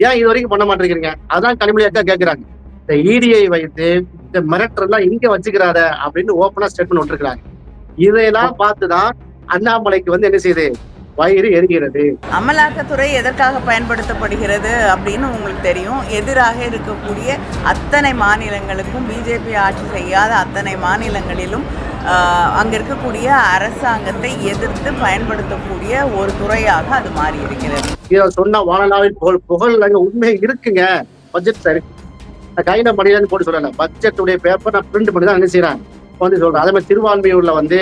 ஏன் இது வரைக்கும் பண்ண மாட்டேங்கிறீங்க? அதான் கனிமொழி அக்கா கேக்குறாங்க. இந்த இடிஐ வைத்து இந்த மிரட்டர்லாம் இங்க வச்சுக்கிறாத அப்படின்னு ஓப்பனா ஸ்டேட்மெண்ட் விட்டுருக்காங்க இதையெல்லாம் பார்த்துதான் அண்ணாமலைக்கு வந்து என்ன செய்யுது? வயிறு எரிகிறது. அமலாக்கத்துறை எதற்காக பயன்படுத்தப்படுகிறது அப்படின்னு உங்களுக்கு தெரியும். எதிராக இருக்கக்கூடிய அத்தனை மாநிலங்களுக்கும் பிஜேபி ஆட்சி செய்யாத அத்தனை மாநிலங்களிலும் அங்க இருக்கக்கூடிய அரசாங்கத்தை எதிர்த்து பயன்படுத்தக்கூடிய ஒரு துறையாக அது மாறி இருக்கிறது இதை சொன்ன வானலாவின் புகழ் புகழ் அங்க உண்மை இருக்குங்க. பட்ஜெட் நான் கையில மணிலன்னு போட்டு சொல்லல. பட்ஜெட் உடைய பேப்பர் நான் பிரிண்ட் பண்ணி தான் என்ன செய்யறேன் வந்து சொல்றேன் அதே மாதிரி திருவான்மையூர்ல வந்து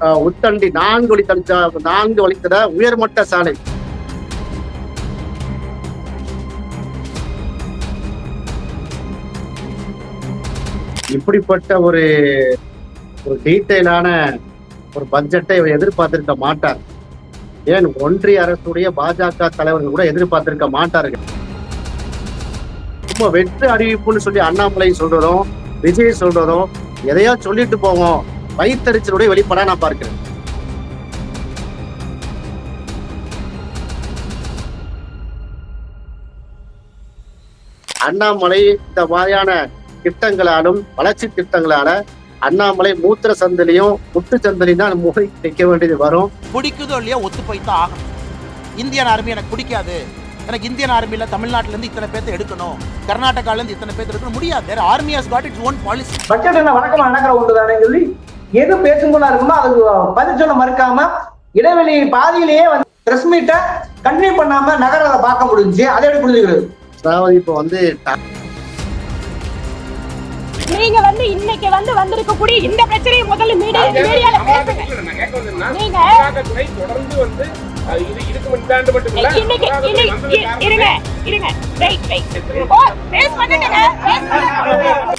உத்தண்டி நான்கு வழி தடுச்சா நான்கு வழித்தட உயர்மட்ட சாலை. இப்படிப்பட்ட ஒரு ஒரு டீட்டெயிலான ஒரு பட்ஜெட்டை இவர் எதிர்பார்த்திருக்க மாட்டார். ஏன் ஒன்றிய அரசுடைய பாஜக தலைவர்கள் கூட எதிர்பார்த்திருக்க மாட்டார்கள். ரொம்ப வெற்று அறிவிப்புன்னு சொல்லி அண்ணாமலை சொல்றதும் விஜய் சொல்றதும் எதையா சொல்லிட்டு போவோம். வயிற்றுச்சலுடைய வெளிப்படா நான் பார்க்கிறேன். அண்ணாமலை இந்த மாதிரியான திட்டங்களாலும் வளர்ச்சி திட்டங்களால அண்ணாமலை மூத்திர சந்திலையும் முட்டு சந்திலையும் தான் மூளை நிற்க வேண்டியது வரும். பிடிக்குதோ இல்லையோ ஒத்து போய் தான் ஆகணும். இந்தியன் ஆர்மி எனக்கு பிடிக்காது. எனக்கு இந்தியன் ஆர்மியில் தமிழ்நாட்டிலேருந்து இத்தனை பேர்த்த எடுக்கணும். கர்நாடகாலேருந்து இத்தனை பேர்த்த எடுக்கணும். முடியாது. Army has got its own policy budget என்ன? வழக்கமா நடக்கிற ஒன்று தானே சொல்லி? எது பேசும்போதா இருக்குமோ அது பதில் சொல்ல மறுக்காம இடைவெளி பாதியிலேயே வந்து பிரஸ் மீட்டை கண்டினியூ பண்ணாம நகரத்தை பார்க்க முடிஞ்சு அதை எப்படி புரிஞ்சுக்கிறது? அதாவது இப்போ வந்து நீங்க வந்து இன்னைக்கு வந்து வந்திருக்கக்கூடிய இந்த பிரச்சனையை முதல்ல மீடியா மீடியால பேசுங்க. நீங்க தொடர்ந்து வந்து அஹ், இது இதுக்கு முன்னாண்டு மட்டும் இல்ல இன்னைக்கு அமலாக்கத்துறை இன்னைக்கு வந்தது இ- காரணம் இருங்க இருங்க. வெயிட் வெயிட் ஓ பேஸ் பண்ணிட்டுங்க பேஸ் பண்ணுங்க.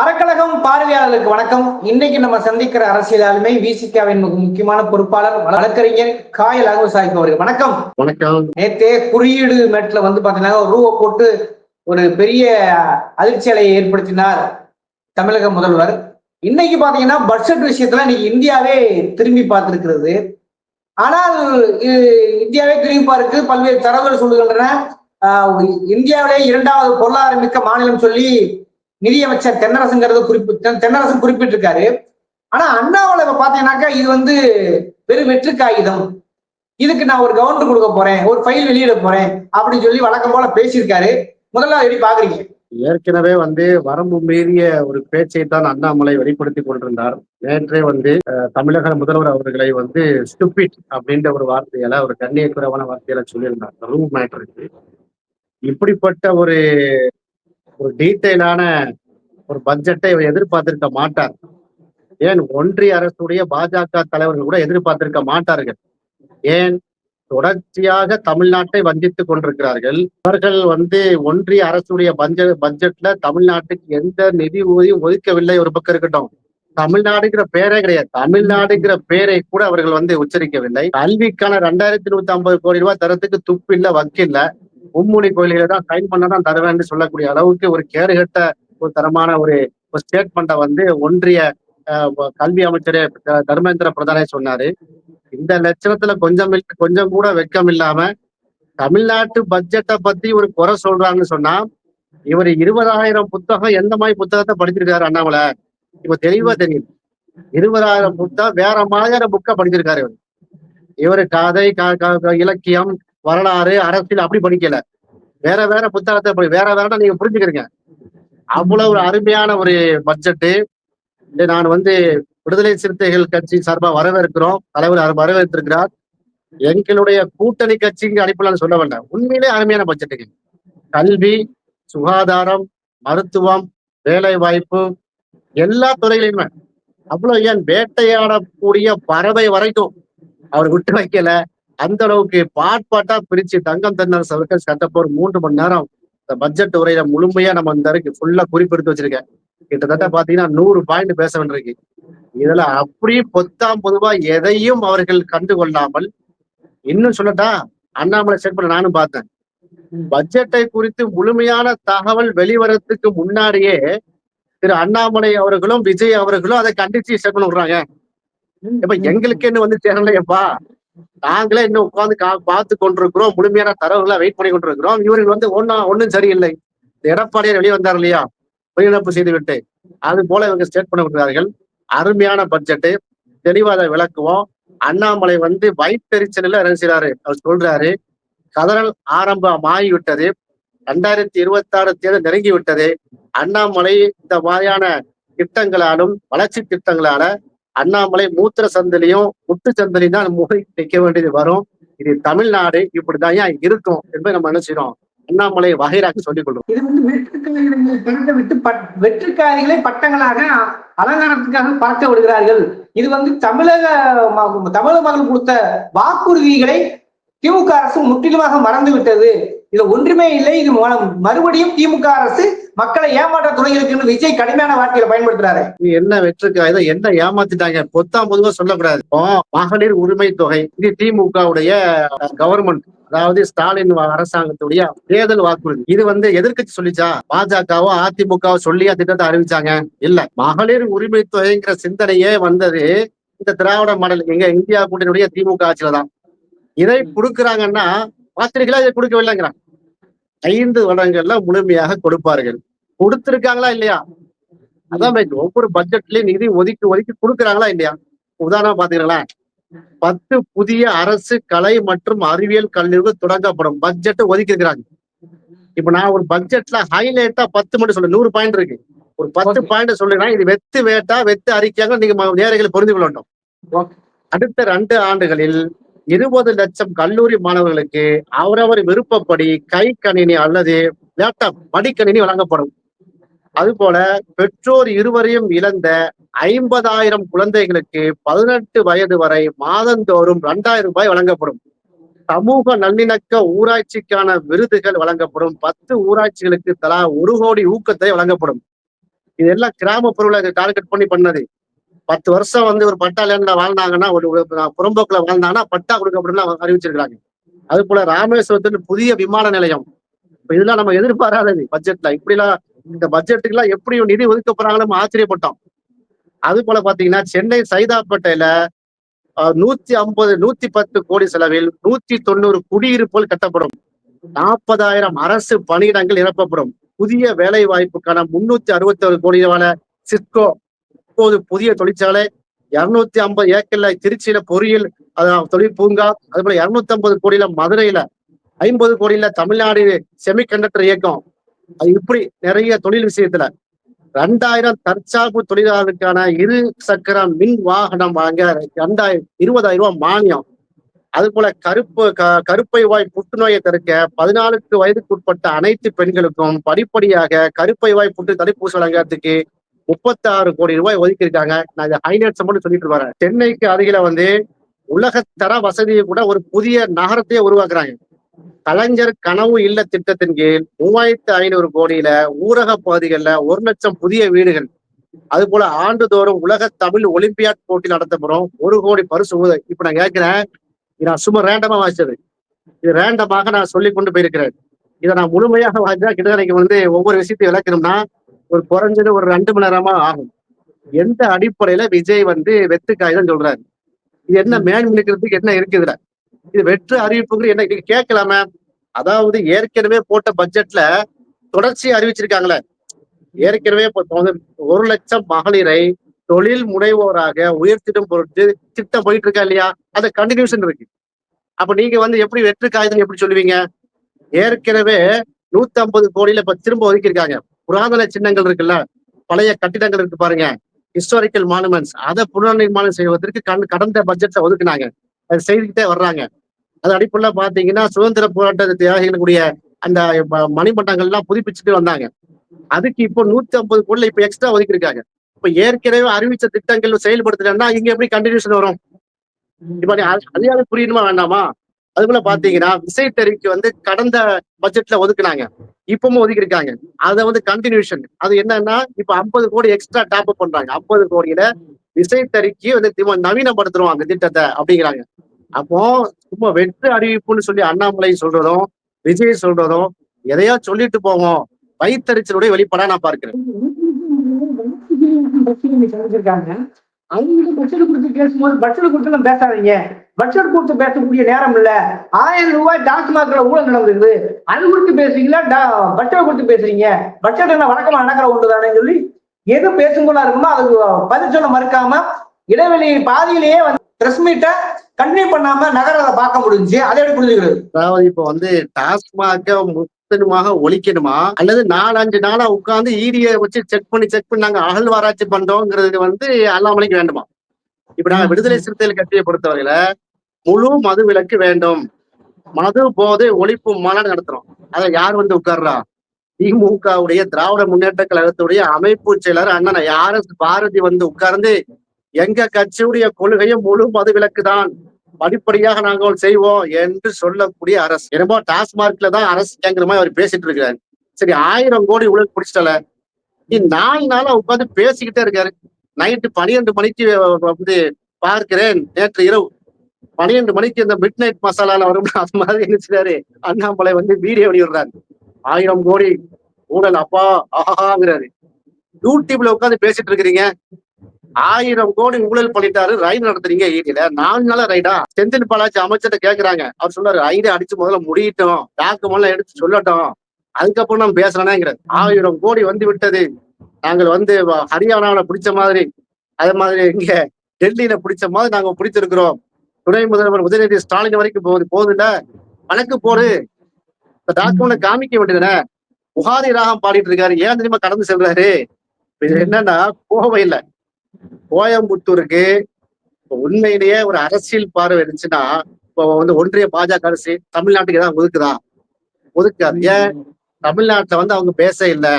அறக்கழகம் பார்வையாளர்களுக்கு வணக்கம். இன்னைக்கு நம்ம சந்திக்கிற அரசியல் ஆளுமை விசிகாவின் மிக முக்கியமான பொறுப்பாளர் வழக்கறிஞர் காயல் அகவசாய்க்கு அவர்கள். வணக்கம். வணக்கம். நேத்தே குறியீடு மேட்ல வந்து பாத்தீங்கன்னா ஒரு ரூபா போட்டு ஒரு பெரிய அதிர்ச்சி அலையை ஏற்படுத்தினார் தமிழக முதல்வர். இன்னைக்கு பாத்தீங்கன்னா பட்ஜெட் விஷயத்துல இன்னைக்கு இந்தியாவே திரும்பி பார்த்திருக்கிறது. ஆனால் இது இந்தியாவே திரும்பி பார்க்கு பல்வேறு தரவுகள் சொல்லுகின்றன. இந்தியாவிலே இரண்டாவது பொருளாதார மிக்க மாநிலம் சொல்லி நிதியமைச்சர் தென்னரசுங்கிறது குறிப்பி தென்- தென்னரசன் குறிப்பிட்டிருக்காரு. ஆனா அண்ணாவில் இப்ப பாத்தீங்கன்னாக்கா இது வந்து வெறும் வெற்று காகிதம் இதுக்கு நான் ஒரு கவர்னர் கொடுக்க போறேன் ஒரு ஃபைல் வெளியிட போறேன் அப்படின்னு சொல்லி வழக்கம் போல பேசியிருக்காரு. முதல்ல எப்படி பாக்குறீங்க? ஏற்கனவே வந்து வரம்பு மீறிய ஒரு பேச்சை தான் அண்ணாமலை வெளிப்படுத்தி கொண்டிருந்தார். நேற்றே வந்து தமிழக முதல்வர் அவர்களை வந்து ஸ்டூபிட் அப்படின்ற ஒரு வார்த்தையில ஒரு கண்ணியக்குறைவான வார்த்தையில சொல்லியிருந்தார். ரூம் மேட்டருக்கு. இப்படிப்பட்ட ஒரு ஒரு டீட்டெயிலான ஒரு பட்ஜெட்டை இவர் எதிர்பார்த்திருக்க மாட்டார். ஏன்? ஒன்றிய அரசுடைய பாஜக தலைவர்கள் கூட எதிர்பார்த்திருக்க மாட்டார்கள். ஏன்? தொடர்ச்சியாக தமிழ்நாட்டை வஞ்சித்துக் கொண்டிருக்கிறார்கள். அவர்கள் வந்து ஒன்றிய அரசுடைய பட்ஜெட் பட்ஜெட்ல தமிழ்நாட்டுக்கு எந்த நிதி உதவியும் ஒதுக்கவில்லை. ஒரு பக்கம் இருக்கட்டும். தமிழ்நாடுங்கிற பேரே கிடையாது. தமிழ்நாடுங்கிற பேரை கூட அவர்கள் வந்து உச்சரிக்கவில்லை. கல்விக்கான ரெண்டாயிரத்தி நூத்தி ஐம்பது கோடி ரூபாய் தரத்துக்கு துப்பு இல்ல வக்கில்ல. மும்முனை கோயில்களை தான் சைன் பண்ண தான் தருவேன்னு சொல்லக்கூடிய அளவுக்கு ஒரு கேடுகட்ட ஒரு தரமான ஒரு ஸ்டேட்மெண்ட்டை வந்து ஒன்றிய கல்வி அமைச்சர் தர்மேந்திர பிரதானே சொன்னாரு. இந்த லட்சணத்துல கொஞ்சம் கொஞ்சம் கூட வெக்கம் இல்லாம தமிழ்நாட்டு பட்ஜெட்டை பத்தி ஒரு குறை சொல்றாங்கன்னு சொன்னா இவர் இருபதாயிரம் புத்தகம் எந்த மாதிரி புத்தகத்தை படிச்சிருக்காரு அண்ணாமலை? இப்ப தெளிவா தெரியும் இருபதாயிரம் புத்தகம் வேற மாதிரியான புக்கை படிச்சிருக்காரு இவர். இவர் கதை க- க- க- இலக்கியம் வரலாறு அரசியல் அப்படி படிக்கல. வேற வேற புத்தகத்தை படி வேற வேற நீங்க புரிஞ்சுக்கிறீங்க. அவ்வளவு ஒரு அருமையான ஒரு பட்ஜெட்டு நான் வந்து விடுதலை சிறுத்தைகள் கட்சி சார்பாக வரவேற்கிறோம். தலைவர் அவர் வரவேற்றிருக்கிறார். எங்களுடைய கூட்டணி கட்சிங்க அனுப்பலாம்னு சொல்ல வேண்டாம் உண்மையிலே அருமையான பட்ஜெட்டுக்கு கல்வி சுகாதாரம் மருத்துவம் வேலை வாய்ப்பு எல்லா துறையிலையுமே அவ்வளவு ஏன் வேட்டையாடக்கூடிய பறவை வரைக்கும் அவர் விட்டு வைக்கல. அந்த அளவுக்கு பாட் பாட்டா பிரிச்சு தங்கம் தென்னரசு அவர்கள் சட்டப்போ ஒரு மூன்று மணி நேரம் இந்த பட்ஜெட் உரையில முழுமையா நம்ம இந்த வரைக்கும் ஃபுல்லா குறிப்பெடுத்து வச்சிருக்கேன். கிட்டத்தட்ட பாத்தீங்கன்னா நூறு பாயிண்ட் பேச வேண்டியிருக்கு. இதுல அப்படி பொத்தாம் பொதுவா எதையும் அவர்கள் கண்டு கொள்ளாமல் இன்னும் சொல்லட்டா அண்ணாமலை ஸ்டேட்மெண்ட் நானும் பார்த்தேன். பட்ஜெட்டை குறித்து முழுமையான தகவல் வெளிவரத்துக்கு முன்னாடியே திரு அண்ணாமலை அவர்களும் விஜய் அவர்களும் அதை கண்டிச்சு ஸ்டேட்மெண்ட் விடுறாங்க. இப்ப எங்களுக்கு என்ன வந்து சேரலையப்பா. நாங்களே இன்னும் உட்கார்ந்து கா பார்த்து கொண்டிருக்கிறோம். முழுமையான தரவுகளை வெயிட் பண்ணி கொண்டிருக்கிறோம். இவர்கள் வந்து ஒன்னும் ஒன்றும் சரியில்லை. இந்த எடப்பாடியார் வெளியே வந்தார் இல்லையா? வெளிநடப்பு செய்துவிட்டு. அது போல இவங்க ஸ்டேட் பண்ண விடுகிறார்கள். அருமையான பட்ஜெட்டு தெளிவாத விளக்குவோம். அண்ணாமலை வந்து வைப்பெரிச்சலில் என்ன அவர் சொல்றாரு கதறல் ஆரம்பம் ஆகிவிட்டது. ரெண்டாயிரத்தி இருபத்தி ஆறு தேர்தல் நெருங்கி விட்டது அண்ணாமலை இந்த மாதிரியான திட்டங்களாலும் வளர்ச்சி திட்டங்களால அண்ணாமலை மூத்திர சந்திலையும் முட்டு சந்திலையும் தான் முகை நிற்க வேண்டியது வரும். இது தமிழ்நாடு இப்படிதான் ஏன் இருக்கும் என்பதை நம்ம நினைச்சிடும் அண்ணாமலை வகைராக சொல்லிக் கொள்றோம் இது வந்து வெற்றுக்காரிகளை விட்டு பட் வெற்றுக்காரிகளை பட்டங்களாக அலங்காரத்துக்காக பறக்க விடுகிறார்கள். இது வந்து தமிழக தமிழக மக்கள் கொடுத்த வாக்குறுதிகளை திமுக அரசு முற்றிலுமாக மறந்து விட்டது இது ஒன்றுமே இல்லை. இது மறுபடியும் திமுக அரசு மக்களை ஏமாற்ற துணைகளுக்கு விஜய் கடுமையான வார்த்தைகளை பயன்படுத்துறாரு. என்ன வெற்றுக்கா இதை என்ன ஏமாத்திட்டாங்க? பொத்தாம் பொதுவா சொல்லக்கூடாது. மகளிர் உரிமை தொகை இது திமுகவுடைய கவர்மெண்ட் அதாவது ஸ்டாலின் அரசாங்கத்துடைய தேர்தல் வாக்குறுதி. இது வந்து எதிர்க்கட்சி சொல்லிச்சா? பாஜகவோ அதிமுகவோ சொல்லியா திட்டத்தை அறிவிச்சாங்க? இல்ல. மகளிர் உரிமை தொகைங்கிற சிந்தனையே வந்தது இந்த திராவிட மாடல் எங்க இந்தியா கூட்டணியுடைய திமுக ஆட்சியில தான். இதை கொடுக்குறாங்கன்னா பாத்திரிகளா இதை கொடுக்கவில்லைங்கிறாங்க ஐந்து வருடங்கள்ல முழுமையாக கொடுப்பார்கள். கொடுத்திருக்காங்களா இல்லையா? அதான் ஒவ்வொரு பட்ஜெட்லயும் நிதி ஒதுக்கி ஒதுக்கி கொடுக்குறாங்களா இல்லையா? உதாரணம் பாத்தீங்களேன் பத்து புதிய அரசு கலை மற்றும் அறிவியல் கல்லூரிகள் தொடங்கப்படும். பட்ஜெட் ஒதுக்கி இருக்கிறாங்க இப்ப நான் ஒரு பட்ஜெட்ல ஹைலைட்டா பத்து மட்டும் சொல்ல நூறு பாயிண்ட் இருக்கு. ஒரு பத்து. பாயிண்ட் சொல்லுறேன் இது வெத்து வேட்டா வெத்து அறிக்கையாக நீங்க நேயர்களை புரிந்து கொள்ள வேண்டும். அடுத்த ரெண்டு ஆண்டுகளில் இருபது லட்சம் கல்லூரி மாணவர்களுக்கு அவரவர் விருப்பப்படி கை கணினி அல்லது லேப்டாப் மடிக்கணினி வழங்கப்படும். அதுபோல பெற்றோர் இருவரையும் இழந்த ஐம்பதாயிரம் குழந்தைகளுக்கு பதினெட்டு வயது வரை மாதந்தோறும் இரண்டாயிரம் ரூபாய் வழங்கப்படும். சமூக நல்லிணக்க ஊராட்சிக்கான விருதுகள் வழங்கப்படும். பத்து ஊராட்சிகளுக்கு தலா ஒரு கோடி ஊக்கத்தை வழங்கப்படும். இதெல்லாம் கிராமப்புறங்களை டார்கெட் பண்ணி பண்ணது. பத்து வருஷம் வந்து ஒரு பட்டா லேண்ட்ல வாழ்ந்தாங்கன்னா ஒரு புறம்போக்குல வாழ்ந்தாங்கன்னா பட்டா கொடுக்கப்படும் அறிவிச்சிருக்காங்க அது போல ராமேஸ்வரத்தின் புதிய விமான நிலையம். இப்ப இதெல்லாம் நம்ம எதிர்பாராதது பட்ஜெட்ல. இப்படிலாம் இந்த பட்ஜெட்டுக்கு எல்லாம் எப்படி நிதி ஒதுக்க போறாங்கன்னு நம்ம ஆச்சரியப்பட்டோம். அது போல பாத்தீங்கன்னா சென்னை சைதாப்பேட்டையில நூத்தி ஐம்பது நூத்தி பத்து கோடி செலவில் நூத்தி தொண்ணூறு குடியிருப்புகள் கட்டப்படும். நாற்பதாயிரம் அரசு பணியிடங்கள் நிரப்பப்படும். புதிய வேலை வாய்ப்புக்கான முன்னூத்தி அறுபத்தி ஒரு கோடியான சிஸ்கோ இப்போது புதிய தொழிற்சாலை இருநூத்தி ஐம்பது ஏக்கர்ல திருச்சியில பொறியியல் தொழில் பூங்கா அது போல இருநூத்தி ஐம்பது கோடியில மதுரையில ஐம்பது கோடியில தமிழ்நாடு செமிகண்டக்டர் இயக்கம். அது இப்படி நிறைய தொழில் விஷயத்துல ரெண்டாயிரம் தற்சார்பு தொழிலாளருக்கான இரு சக்கர மின் வாகனம் வாங்க ரெண்டாயிரம் இருபதாயிரம் ரூபாய் மானியம். அது போல கருப்பு க- கருப்பை வாய் புற்றுநோயை தடுக்க பதினாலுக்கு வயதுக்கு உட்பட்ட அனைத்து பெண்களுக்கும் படிப்படியாக கருப்பை வாய் புற்று தடுப்பூசி வழங்குறதுக்கு முப்பத்தி ஆறு கோடி ரூபாய் ஒதுக்கி இருக்காங்க நான் இதை ஹைலைட்ஸ் மட்டும் சொல்லிட்டு வரேன் சென்னைக்கு அருகில வந்து உலகத்தர வசதியை கூட ஒரு புதிய நகரத்தையே உருவாக்குறாங்க. கலைஞர் கனவு இல்ல திட்டத்தின் கீழ் மூவாயிரத்து ஐநூறு கோடியில ஊரக பகுதிகளில் ஒரு லட்சம் புதிய வீடுகள். அது போல ஆண்டுதோறும் உலக தமிழ் ஒலிம்பியாட் போட்டி நடத்தப்படும். ஒரு கோடி பரிசு இப்ப நான் கேட்கிறேன். நான் சும்மா ரேண்டமா வாசிச்சது. இது ரேண்டமாக நான் சொல்லி கொண்டு போயிருக்கிறேன். இதை நான் முழுமையாக வாசிச்சா கிட்டத்தட்ட வந்து ஒவ்வொரு விஷயத்தையும் விளக்கணும்னா ஒரு குறைஞ்சது ஒரு ரெண்டு மணி நேரமா ஆகும். எந்த அடிப்படையில விஜய் வந்து வெத்து காகிதம் சொல்றாரு. இது என்ன மேன் நிற்கிறதுக்கு என்ன இருக்குதுல இது வெற்று அறிவிப்புங்கிற என்ன? கேட்கலாமே. அதாவது ஏற்கனவே போட்ட பட்ஜெட்ல தொடர்ச்சி அறிவிச்சிருக்காங்களே. ஏற்கனவே ஒரு லட்சம் மகளிரை தொழில் முனைவோராக உயர்த்திடும் பொருட்டு திட்டம் போயிட்டு இருக்கா இல்லையா? அது கண்டினியூஷன் இருக்கு. அப்ப நீங்க வந்து எப்படி வெற்று காகிதம் எப்படி சொல்லுவீங்க? ஏற்கனவே நூத்தி ஐம்பது கோடியில இப்ப திரும்ப ஒதுக்கியிருக்காங்க. புராதன சின்னங்கள் இருக்குல்ல பழைய கட்டிடங்கள் இருக்கு பாருங்க. ஹிஸ்டாரிக்கல் மானுமெண்ட்ஸ் அதை புனர்நிர்மாணம் செய்வதற்கு கண் கடந்த பட்ஜெட்ல ஒதுக்குனாங்க. அது செய்துக்கிட்டே வர்றாங்க. அது அடிப்படையில பாத்தீங்கன்னா சுதந்திர போராட்ட தியாகிகளுடைய அந்த மணிமண்டங்கள் மணிமண்டங்கள்லாம் புதுப்பிச்சுட்டு வந்தாங்க. அதுக்கு இப்போ நூத்தி ஐம்பது கோடில இப்ப எக்ஸ்ட்ரா ஒதுக்கிருக்காங்க இப்ப ஏற்கனவே அறிவிச்ச திட்டங்கள் செயல்படுத்தலன்னா இங்க எப்படி கண்டினியூஷன் வரும்? இப்ப அதையாவது புரியணுமா வேண்டாமா? அது போல பாத்தீங்கன்னா விசைத்தறிக்கு வந்து கடந்த பட்ஜெட்ல ஒதுக்குனாங்க. இப்பவும் ஒதுக்கி இருக்காங்க அதை வந்து கண்டினியூஷன் அது என்னன்னா இப்ப ஐம்பது கோடி எக்ஸ்ட்ரா டாப் அப் பண்றாங்க. ஐம்பது கோடியில விசைத்தறிக்கு வந்து திரும்ப நவீனப்படுத்துறோம் திட்டத்தை அப்படிங்கிறாங்க. அப்போ சும்மா வெற்று அறிவிப்புன்னு சொல்லி அண்ணாமலை சொல்றதும் விஜய் சொல்றதும் எதையா சொல்லிட்டு போவோம். வயிற்றுச்சலுடைய வெளிப்பாடா நான் பார்க்கிறேன். சந்திச்சிருக்காங்க அவங்க பட்ஜெட் கொடுத்து பேசும்போது பட்ஜெட் கொடுத்து எல்லாம் பேசாதீங்க. பட்ஜெட் கொடுத்து பேசக்கூடிய நேரம் இல்ல. ஆயிரம் ரூபாய் டாஸ்மாக்ல ஊழல் நடந்திருக்குது. அது குறித்து பேசுறீங்களா? பட்ஜெட் கொடுத்து பேசுறீங்க. பட்ஜெட் என்ன வழக்கமா நடக்கிற ஒன்று தானே சொல்லி எது பேசும்போதா இருக்குமோ அதுக்கு பதில் சொல்ல மறுக்காம இடைவெளி பாதியிலேயே வந்து பிரஸ் மீட்டை கண்டினியூ பண்ணாம நகரத்தை பார்க்க முடிஞ்சு. அதை எப்படி புரிஞ்சுக்கிறது? அதாவது இப்போ வந்து டாஸ்மாக முத்தனுமாக ஒழிக்கணுமா? அல்லது நாலஞ்சு நாளா உட்கார்ந்து ஈடிய வச்சு செக் பண்ணி செக் பண்ணி நாங்க அகழ்வாராய்ச்சி பண்றோங்கிறது வந்து அல்லாமலைக்கு வேண்டுமா? இப்ப நாங்க விடுதலை சிறுத்தைகள் கட்சியை பொறுத்தவரையில முழு மது விலக்கு வேண்டும். மது போதை ஒழிப்பு மாநாடு நடத்துறோம். அதை யார் வந்து உட்கார்றா? திமுகவுடைய திராவிட முன்னேற்ற கழகத்துடைய அமைப்பு செயலர் அண்ணன் யார் பாரதி வந்து உட்கார்ந்து எங்க கட்சியுடைய கொள்கையும் முழு மது விலக்கு தான் படிப்படியாக நாங்கள் செய்வோம் என்று சொல்லக்கூடிய அரசு. என்னமோ டாஸ்மார்க்ல தான் அரசு கேங்கிற மாதிரி அவர் பேசிட்டு இருக்காரு சரி ஆயிரம் கோடி உழல் பிடிச்சிட்டல நாலு நாளா உட்காந்து பேசிக்கிட்டே இருக்காரு. நைட்டு பனிரெண்டு மணிக்கு வந்து பார்க்கிறேன் நேற்று இரவு. பனிரெண்டு மணிக்கு இந்த மிட் நைட் மசாலால வரும். அது மாதிரி நினைச்சாரு அண்ணாமலை வந்து வீடியோ வெளியிடுறாரு. ஆயிரம் கோடி ஊழல் அப்பா ஆஹாங்கிறாரு யூடியூப்ல உட்காந்து பேசிட்டு இருக்கிறீங்க. ஆயிரம் கோடி ஊழல் பண்ணிட்டாரு ரைடு நடத்துறீங்க ஈடியில நாலு நாளா ரைடா செந்தில் பாலாஜி அமைச்சர்கிட்ட கேக்குறாங்க. அவர் சொன்னாரு ரைடு அடிச்சு முதல்ல முடியட்டும். டாக்குமெண்ட் எடுத்து சொல்லட்டும். அதுக்கப்புறம் நம்ம பேசுறேனேங்கிறார். ஆயிரம் கோடி வந்து விட்டது. நாங்கள் வந்து ஹரியானாவில பிடிச்ச மாதிரி அதே மாதிரி இங்க டெல்லியில பிடிச்ச மாதிரி நாங்க பிடிச்சிருக்கிறோம். துணை முதல்வர் உதயநிதி ஸ்டாலின் வரைக்கும் போகுது போகுதுல வழக்கு போடு. இந்த டாக்குமெண்ட் காமிக்க வேண்டியதுனே புகாரி ராகம் பாடிட்டு இருக்காரு. ஏன் தெரியுமா கடந்து செல்றாரு? இது என்னன்னா கோவையில கோயம்புத்தூருக்கு உண்மையிலேயே ஒரு அரசியல் பார்வை இருந்துச்சுன்னா இப்போ வந்து ஒன்றிய பாஜக அரசு தமிழ்நாட்டுக்கு ஏதாவது ஒதுக்குதா? ஒதுக்காது. ஏன்? தமிழ்நாட்டுல வந்து அவங்க பேச இல்லை.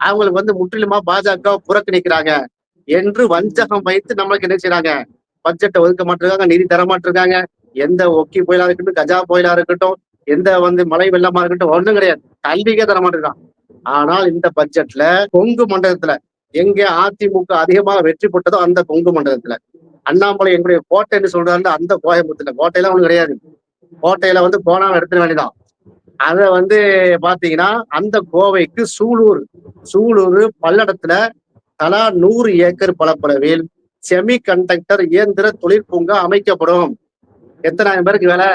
அவங்களுக்கு வந்து முற்றிலுமா பாஜக புறக்கணிக்கிறாங்க என்று வஞ்சகம் வைத்து நம்மளுக்கு என்ன செய்யறாங்க பட்ஜெட்டை ஒதுக்க மாட்டிருக்காங்க நிதி தர மாட்டிருக்காங்க. எந்த ஒக்கி புயலா இருக்கட்டும் கஜா புயலா இருக்கட்டும் எந்த வந்து மழை வெள்ளமா இருக்கட்டும் ஒண்ணும் கிடையாது. கல்விக்கே தர மாட்டிருக்கான். ஆனால் இந்த பட்ஜெட்ல கொங்கு மண்டலத்துல எங்க அதிமுக அதிகமாக வெற்றி பெற்றதோ அந்த கொங்கு மண்டலத்துல. அண்ணாமலை எங்களுடைய கோட்டைன்னு சொல்றாரு அந்த கோயம்புத்தூர்ல. கோட்டையெல்லாம் ஒன்றும் கிடையாது. கோட்டையில வந்து போனா எடுத்துட வேண்டியதான் அத வந்து பாத்தீங்கன்னா அந்த கோவைக்கு சூலூர் சூலூர் பல்லடத்துல தலா நூறு ஏக்கர் பலப்பளவில் செமி கண்டக்டர் இயந்திர தொழிற்பூங்கா அமைக்கப்படும். எத்தனாயிரம் பேருக்கு வேலை?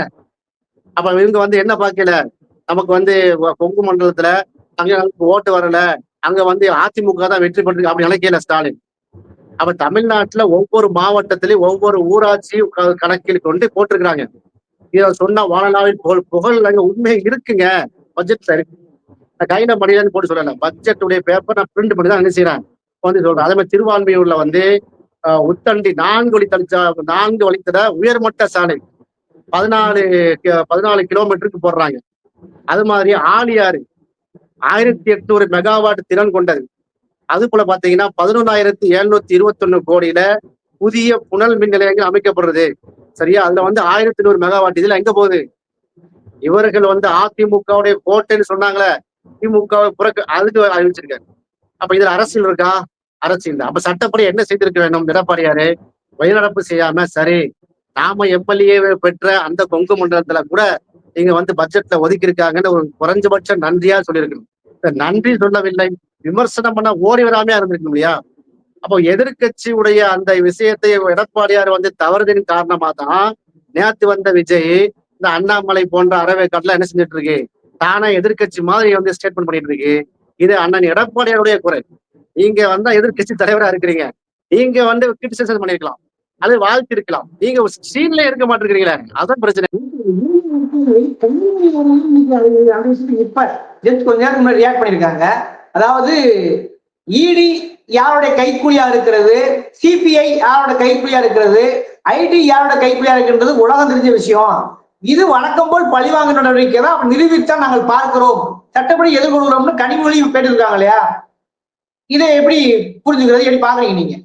அப்ப இவங்க வந்து என்ன பார்க்கல? நமக்கு வந்து கொங்கு மண்டலத்துல அங்க நமக்கு ஓட்டு வரல. அங்க வந்து அதிமுக தான் வெற்றி பெற்று அப்படி நினைக்கல ஸ்டாலின். அப்ப தமிழ்நாட்டுல ஒவ்வொரு மாவட்டத்திலையும் ஒவ்வொரு ஊராட்சி க- கணக்கில் கொண்டு போட்டிருக்கிறாங்க. இதை சொன்னா வானலாவில் புகழ் புகழ் அங்க உண்மை இருக்குங்க. பட்ஜெட்ல இருக்கு நான் கையில மணியில போட்டு சொல்லல பட்ஜெட்டுடைய பேப்பர் நான் பிரிண்ட் பண்ணி தான் என்ன செய்யறேன் வந்து சொல்றேன். அதே மாதிரி திருவான்மையூர்ல வந்து உத்தண்டி நான்கு வழி தளிச்சா நான்கு வழித்தட உயர்மட்ட சாலை. பதினாலு பதினாலு கிலோமீட்டருக்கு போடுறாங்க. அது மாதிரி ஆலியாறு ஆயிரத்தி எட்நூறு மெகாவாட் திறன் கொண்டது. அது போல பாத்தீங்கன்னா பதினொன்னாயிரத்தி எழுநூத்தி இருபத்தி ஒண்ணு கோடியில புதிய புனல் மின் நிலையங்கள் அமைக்கப்படுறது. சரியா? அதுல வந்து ஆயிரத்தி நூறு மெகாவாட் இதுல எங்க போகுது? இவர்கள் வந்து அதிமுகவுடைய கோட்டைன்னு சொன்னாங்களே திமுக புறக்க அதுக்கு அறிவிச்சிருக்காரு அப்ப இதுல அரசியல் இருக்கா? அரசியல் தான். அப்ப சட்டப்படி என்ன செய்திருக்க வேண்டும்? எடப்பாடியாரு வழிநடப்பு செய்யாம சரி நாம எம்எல்ஏ பெற்ற அந்த கொங்கு மண்டலத்துல கூட நீங்க வந்து பட்ஜெட்ல ஒதுக்கி இருக்காங்கன்னு ஒரு குறைஞ்சபட்ச நன்றியா சொல்லியிருக்கணும். நன்றி சொல்லவில்லை. விமர்சனம் பண்ண ஓடி வராமையா இருந்திருக்கணும் இல்லையா? அப்போ எதிர்கட்சி உடைய அந்த விஷயத்தை எடப்பாடியார் வந்து தவறுதின் காரணமா தான் நேத்து வந்த விஜய் இந்த அண்ணாமலை போன்ற அறவை என்ன செஞ்சுட்டு இருக்கு தானே எதிர்க்கட்சி மாதிரி வந்து ஸ்டேட்மெண்ட் பண்ணிட்டு இருக்கு இது அண்ணன் எடப்பாடியாருடைய குறை நீங்க வந்தா எதிர்க்கட்சி தலைவரா இருக்கிறீங்க. நீங்க வந்து கிரிட்டிசைஸ் பண்ணிருக்கலாம். அது வாழ்த்து இருக்கலாம் நீங்க சீன்ல இருக்க மாட்டிருக்கீங்களே அதான் பிரச்சனை. இப்ப ஜஸ்ட் கொஞ்ச நேரம் முன்னாடி ரியாக்ட் பண்ணிருக்காங்க. அதாவது இடி யாருடைய கைக்குழியா இருக்கிறது? சிபிஐ யாரோட கைக்குழியா இருக்கிறது? ஐடி யாரோட கைக்குழியா இருக்கின்றது உலகம் தெரிஞ்ச விஷயம். இது வழக்கம் போல் பழிவாங்க நடவடிக்கை தான் நிரூபித்தான் நாங்கள் பார்க்கிறோம். சட்டப்படி எதிர்கொள்கிறோம்னு கனிமொழி பேட்டிருக்காங்க இல்லையா? இதை எப்படி புரிஞ்சுக்கிறது? எப்படி பாக்குறீங்க நீங்க?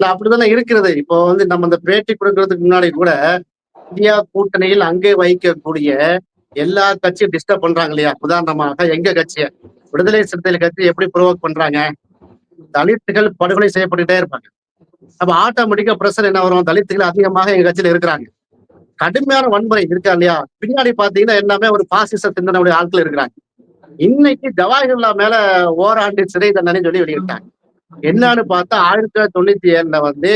இல்ல அப்படித்தானே இருக்கிறது. இப்போ வந்து நம்ம இந்த பேட்டி கொடுக்கறதுக்கு முன்னாடி கூட இந்தியா கூட்டணியில் அங்கே வைக்கக்கூடிய எல்லா கட்சியும் டிஸ்டர்ப் பண்றாங்க இல்லையா? உதாரணமாக எங்க கட்சிய? விடுதலை சிறுத்தைகள் கட்சி எப்படி ப்ரொவோக் பண்றாங்க? தலித்துகள் படுகொலை செய்யப்பட்டுட்டே இருப்பாங்க. அப்ப ஆட்டோமேட்டிக்கா பிரஷர் என்ன வரும்? தலித்துகள் அதிகமாக எங்க கட்சியில இருக்கிறாங்க. கடுமையான வன்முறை இருக்கா இல்லையா? பின்னாடி பாத்தீங்கன்னா எல்லாமே ஒரு பாசிச சிந்தனையுடைய ஆட்கள் இருக்கிறாங்க. இன்னைக்கு ஜவாஹர்லா மேல ஓராண்டு சிறை தண்டனை சொல்லி வெளியிட்டாங்க. என்னன்னு பார்த்தா ஆயிரத்தி தொள்ளாயிரத்தி தொண்ணூத்தி ஏழுல வந்து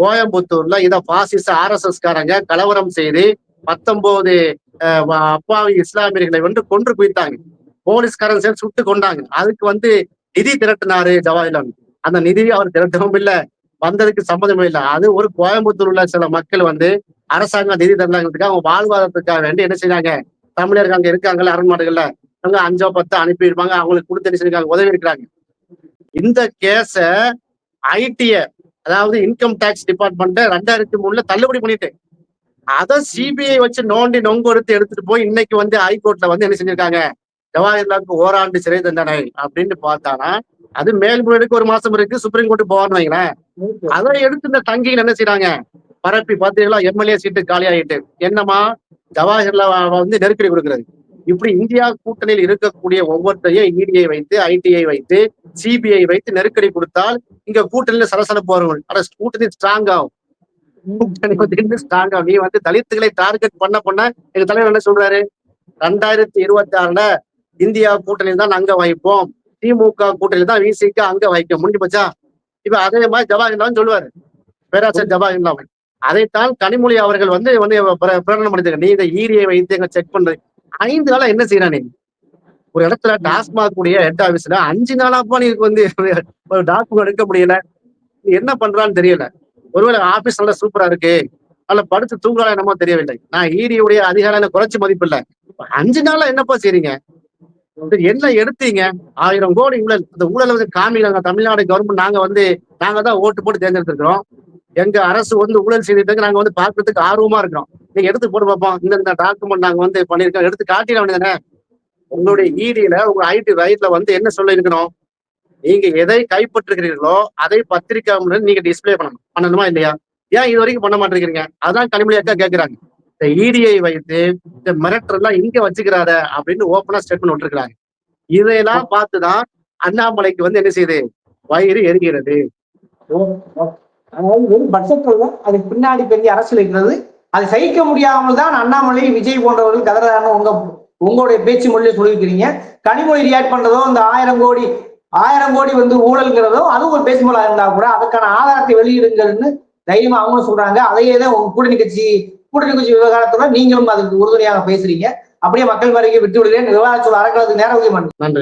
கோயம்புத்தூர்ல இத பாசிச ஆர்எஸ்எஸ் காரங்க கலவரம் செய்து பத்தொன்பது அப்பாவி இஸ்லாமியர்களை வந்து கொன்று குவித்தாங்க. போலீஸ்காரன் சேர்ந்து சுட்டு கொண்டாங்க அதுக்கு வந்து நிதி திரட்டினாரு ஜவஹர்லால். அந்த நிதி அவர் திரட்டவும் இல்லை வந்ததுக்கு சம்மதம் இல்லை. அது ஒரு கோயம்புத்தூர் உள்ள சில மக்கள் வந்து அரசாங்கம் நிதி தந்தாங்கிறதுக்காக அவங்க வாழ்வாதாரத்துக்காக வேண்டி என்ன செய்றாங்க? தமிழர்கள் அங்க இருக்காங்கல்ல அரண்மாடுகள்ல அவங்க அஞ்சோ பத்தோ அனுப்பியிருப்பாங்க அவங்களுக்கு கொடுத்து என்ன செஞ்சிருக்காங்க உதவி இருக்கிறாங்க இந்த கேஸ ஐடிய அதாவது இன்கம் டாக்ஸ் டிபார்ட்மெண்ட் ரெண்டாயிரத்தி மூணுல தள்ளுபடி பண்ணிட்டு. அதை சிபிஐ வச்சு நோண்டி நொங்கொடுத்து எடுத்துட்டு போய் இன்னைக்கு வந்து ஹைகோர்ட்ல வந்து என்ன செஞ்சிருக்காங்க? ஜவாஹர்லாலுக்கு ஓராண்டு சிறை தண்டனை அப்படின்னு பார்த்தானா? அது மேல்முறையீடுக்கு ஒரு மாசம் இருக்கு சுப்ரீம் கோர்ட் போவான்னு வைங்களேன். அதை எடுத்து இந்த தங்கிகள் என்ன செய்றாங்க? பரப்பி பாத்தீங்களா? எம்எல்ஏ சீட்டு காலி ஆயிட்டு என்னமா ஜவாஹர்லால் வந்து நெருக்கடி கொடுக்கிறது. இப்படி இந்தியா கூட்டணியில் இருக்கக்கூடிய ஒவ்வொருத்தையும் இடிஐ வைத்து ஐடிஐ வைத்து சிபிஐ வைத்து நெருக்கடி கொடுத்தால் இங்க கூட்டணியில சலசலப்பு வரும் ஆனா கூட்டணி ஸ்ட்ராங் ஆகும். கூட்டணி வந்து ஸ்ட்ராங் ஆகும். நீ வந்து தலித்துகளை டார்கெட் பண்ண பண்ண எங்க தலைவர் என்ன சொல்றாரு? ரெண்டாயிரத்தி இருபத்தி ஆறுல இந்தியா கூட்டணியில் தான் அங்க வைப்போம் திமுக கூட்டணியில் தான் விசிக அங்க வைக்க முடிஞ்சு போச்சா? இப்ப அதே மாதிரி ஜவாஹர்லால் சொல்லுவாரு. பேராசர் ஜவாஹர்லால் அதைத்தான் கனிமொழி அவர்கள் வந்து வந்து பிர- பிரகடனம் பண்ணிருக்காங்க நீ இந்த ஈரியை வைத்து எங்க செக் பண்றீங்க. ஐந்து நாளா என்ன செய்யறானே நீ? ஒரு இடத்துல டாஸ்மாக் உடைய ஹெட் ஆபீஸ்ல அஞ்சு நாளாப்பா நீ வந்து ஒரு டாக்குமெண்ட் எடுக்க முடியல. நீ என்ன பண்றான்னு தெரியல. ஒருவேளை ஆபீஸ் நல்லா சூப்பரா இருக்கு. அதுல படுத்து தூங்கலாம் என்னமோ தெரியவில்லை. நான் ஈரியுடைய அதிகாரம் குறைச்சு மதிப்பு இல்ல. அஞ்சு நாளா என்னப்பா செய்றீங்க? என்ன எடுத்தீங்க? ஆயிரம் கோடி ஊழல். இந்த ஊழல் வந்து காமிக்கிறாங்க. தமிழ்நாடு கவர்மெண்ட் நாங்க வந்து நாங்க தான் ஓட்டு போட்டு தேர்ந்தெடுத்திருக்கிறோம். எங்க அரசு வந்து ஊழல் செய்திருக்கு நாங்க வந்து பார்க்கறதுக்கு ஆர்வமா இருக்கிறோம். நீங்க எடுத்து போட்டு பார்ப்போம் இந்த இந்த டாக்குமெண்ட் நாங்க வந்து பண்ணிருக்கோம். எடுத்து காட்டிட வேண்டியதானே உங்களுடைய ஈடியில உங்க ஐடி ரைட்ல வந்து என்ன சொல்ல இருக்கணும்? நீங்க எதை கைப்பற்றுகிறீர்களோ அதை பத்திரிக்கை முன்னாடி நீங்க டிஸ்ப்ளே பண்ணணும். பண்ணணுமா இல்லையா? ஏன் இது வரைக்கும் பண்ண மாட்டேங்கிறீங்க? அதான் கனிமொழி அக்கா கேக்குறாங்க. இந்த இடியை வைத்து இந்த மிரட்டர்லாம் இங்க வச்சுக்கிறார அப்படின்னு ஓப்பனா ஸ்டேட்மெண்ட் விட்டுருக்காங்க இதையெல்லாம் பார்த்துதான் அண்ணாமலைக்கு வந்து என்ன செய்யுது? வயிறு எரிகிறது. அதாவது வெறும் பட்ஜெட்ல அதுக்கு பின்னாடி பெரிய அரசியல் இருக்கிறது. அதை சகிக்க முடியாமல் தான் அண்ணாமலை விஜய் போன்றவர்கள் கதறான்னு உங்க உங்களுடைய பேச்சு மொழியை சொல்லியிருக்கிறீங்க. கனிமொழி ரியாக்ட் பண்றதோ இந்த ஆயிரம் கோடி ஆயிரம் கோடி வந்து ஊழல்கிறதோ அதுவும் ஒரு பேசுமொழா இருந்தா கூட அதுக்கான ஆதாரத்தை வெளியிடுங்கள்னு தைரியமா அவங்களும் சொல்றாங்க. அதையே தான் உங்க கூட்டணி கட்சி கூட்டணி கட்சி விவகாரத்துல நீங்களும் அதுக்கு உறுதுணையாக பேசுறீங்க. அப்படியே மக்கள் வரைக்கும் விட்டு விடுகிறேன் விவகாரத்தில் சொல்ல நேரம் நன்றி.